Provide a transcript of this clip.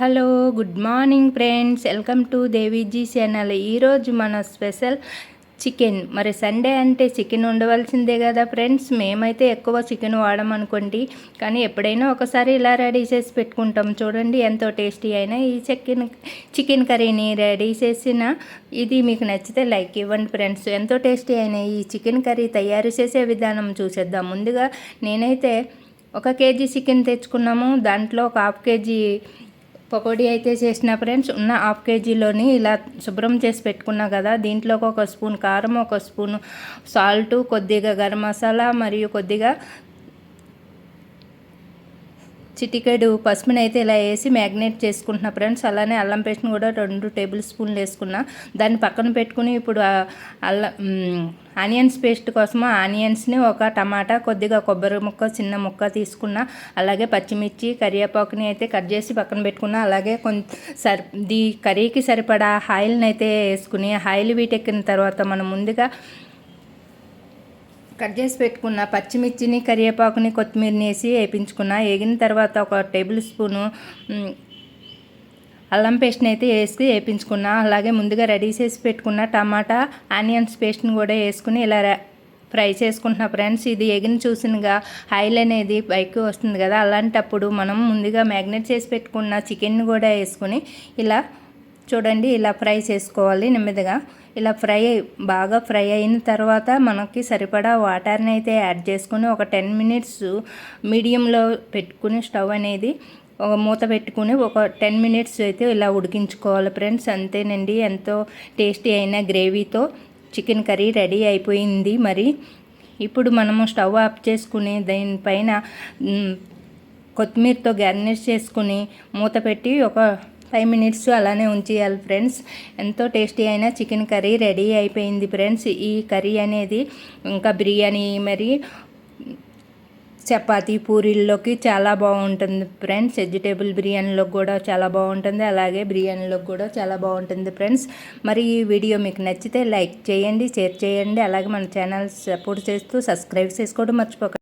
Hello good morning friends. Welcome to Deviji channel. ఈరోజు మన special chicken. మరి Sunday అంటే చికెన్ ఉండవలసిందే కదా ఫ్రెండ్స్? మేమైతే ఎక్కువ చికెన్ వాడమనుకోండి కానీ ఎప్పుడైనా ఒకసారి ఇలా రెడీ చేసి పెట్టుకుంటాం. చూడండి ఎంతో టేస్టీ అయినా ఈ చికెన్ చికెన్ కర్రీని రెడీ చేసిన. ఇది మీకు నచ్చితే లైక్ ఇవ్వండి ఫ్రెండ్స్. ఎంతో టేస్టీ అయిన ఈ చికెన్ కర్రీ తయారు చేసే విధానం చూసేద్దాం. ముందుగా నేనైతే ఒక కేజీ చికెన్ తెచ్చుకున్నాము. దాంట్లో ఒక హాఫ్ కేజీ పకోడీ అయితే చేసిన ఫ్రెండ్స్ ఉన్న హాఫ్ కేజీలోని ఇలా శుభ్రం చేసి పెట్టుకున్నా కదా దీంట్లోకి ఒక స్పూన్ కారం ఒక స్పూన్ సాల్ట్ కొద్దిగా గరం మసాలా మరియు కొద్దిగా చిటికెడు పసుపునైతే ఇలా వేసి మ్యాగ్నేట్ చేసుకుంటున్నా ఫ్రెండ్స్. అలానే అల్లం పేస్ట్ని కూడా రెండు టేబుల్ స్పూన్లు వేసుకున్నా. దాన్ని పక్కన పెట్టుకుని ఇప్పుడు అల్లం ఆనియన్స్ పేస్ట్ కోసం ఆనియన్స్ని ఒక టమాటా కొద్దిగా కొబ్బరి ముక్క చిన్న ముక్క తీసుకున్న. అలాగే పచ్చిమిర్చి కరివేపాకుని అయితే కట్ చేసి పక్కన పెట్టుకున్నా. అలాగే కొంత సరి దీ కర్రీకి సరిపడా ఆయిల్ని అయితే వేసుకుని ఆయిల్ వీటెక్కిన తర్వాత మనం ముందుగా కట్ చేసి పెట్టుకున్న పచ్చిమిర్చిని కరివేపాకుని కొత్తిమీరని వేసి వేయించుకున్న వేగిన తర్వాత ఒక టేబుల్ స్పూను అల్లం పేస్ట్ని అయితే వేసి వేయించుకున్న అలాగే ముందుగా రెడీ చేసి పెట్టుకున్న టమాటా ఆనియన్స్ పేస్ట్ని కూడా వేసుకుని ఇలా ఫ్రై చేసుకుంటున్నా ఫ్రెండ్స్. ఇది ఎగిన చూసినగా ఆయిల్ అనేది పైకి వస్తుంది కదా. అలాంటప్పుడు మనం ముందుగా మ్యాగ్నెట్ చేసి పెట్టుకున్న చికెన్ కూడా వేసుకుని ఇలా చూడండి ఇలా ఫ్రై చేసుకోవాలి నెమ్మదిగా. ఇలా ఫ్రై బాగా ఫ్రై అయిన తర్వాత మనకి సరిపడా వాటర్ని అయితే యాడ్ చేసుకుని ఒక టెన్ మినిట్స్ మీడియంలో పెట్టుకుని స్టవ్ అనేది ఒక మూత పెట్టుకుని ఒక టెన్ మినిట్స్ అయితే ఇలా ఉడికించుకోవాలి ఫ్రెండ్స్. అంతేనండి. ఎంతో టేస్టీ అయిన గ్రేవీతో చికెన్ కర్రీ రెడీ అయిపోయింది మరి. ఇప్పుడు మనము స్టవ్ ఆఫ్ చేసుకుని దీనిపైన కొత్తిమీరతో గార్నిష్ చేసుకుని మూత పెట్టి ఒక ఫైవ్ మినిట్స్ అలానే ఉంచేయాలి ఫ్రెండ్స్. ఎంతో టేస్టీ అయిన చికెన్ కర్రీ రెడీ అయిపోయింది ఫ్రెండ్స్. ఈ కర్రీ అనేది ఇంకా బిర్యానీ మరి చపాతి పూరీల్లోకి చాలా బాగుంటుంది ఫ్రెండ్స్. వెజిటేబుల్ బిర్యానీలోకి కూడా చాలా బాగుంటుంది. అలాగే బిర్యానీలోకి కూడా చాలా బాగుంటుంది ఫ్రెండ్స్. మరి ఈ వీడియో మీకు నచ్చితే లైక్ చేయండి షేర్ చేయండి. అలాగే మన ఛానల్ సపోర్ట్ చేస్తూ సబ్స్క్రైబ్ చేసుకోవడం మర్చిపోకండి